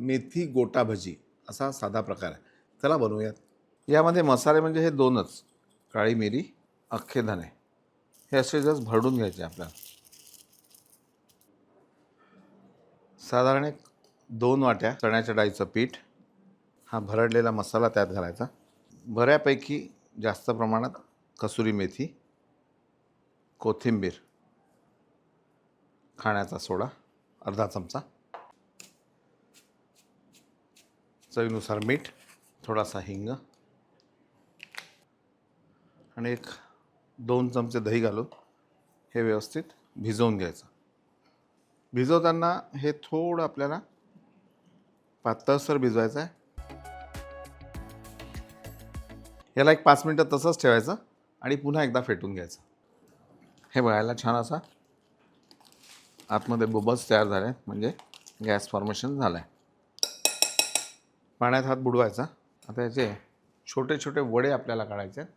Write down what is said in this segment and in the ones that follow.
मेथी गोटा भजी असा साधा प्रकार आहे. चला बनवूयात. यामध्ये मसाले म्हणजे हे दोनच. काळी मिरी अख्खे धणे हे असे जस्ट भरडून घ्यायचे आपल्याला. साधारण एक दोन वाट्या चण्याच्या डाळीचं पीठ. हा भरडलेला मसाला त्यात घालायचा. बऱ्यापैकी जास्त प्रमाणात कसुरी मेथी कोथिंबीर खाण्याचा सोडा अर्धा चमचा. चवीनुसार मीठ थोडासा हिंग आणि एक दोन चमचे दही घालून हे व्यवस्थित भिजवून घ्यायचं. भिजवताना हे थोडं आपल्याला पातळसर भिजवायचं आहे याला एक पाच मिनटं तसंच ठेवायचं आणि पुन्हा एकदा फेटून घ्यायचं. हे बघायला छान असा आतमध्ये बुबल्स तयार झाले म्हणजे गॅस फॉर्मेशन झालं आहे पाण्यात हात बुडवायचा. आता याचे छोटे छोटे वडे आपल्याला काढायचे आहेत.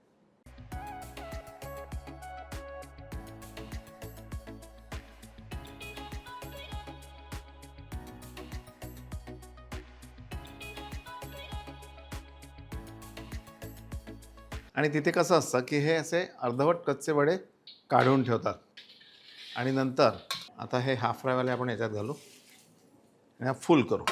आणि तिथे कसं असतं की हे असे अर्धवट कच्चे वडे काढून ठेवतात. आणि नंतर आता हे हाफ फ्रायवाले आपण याच्यात घालू. आणि हा फुल करू.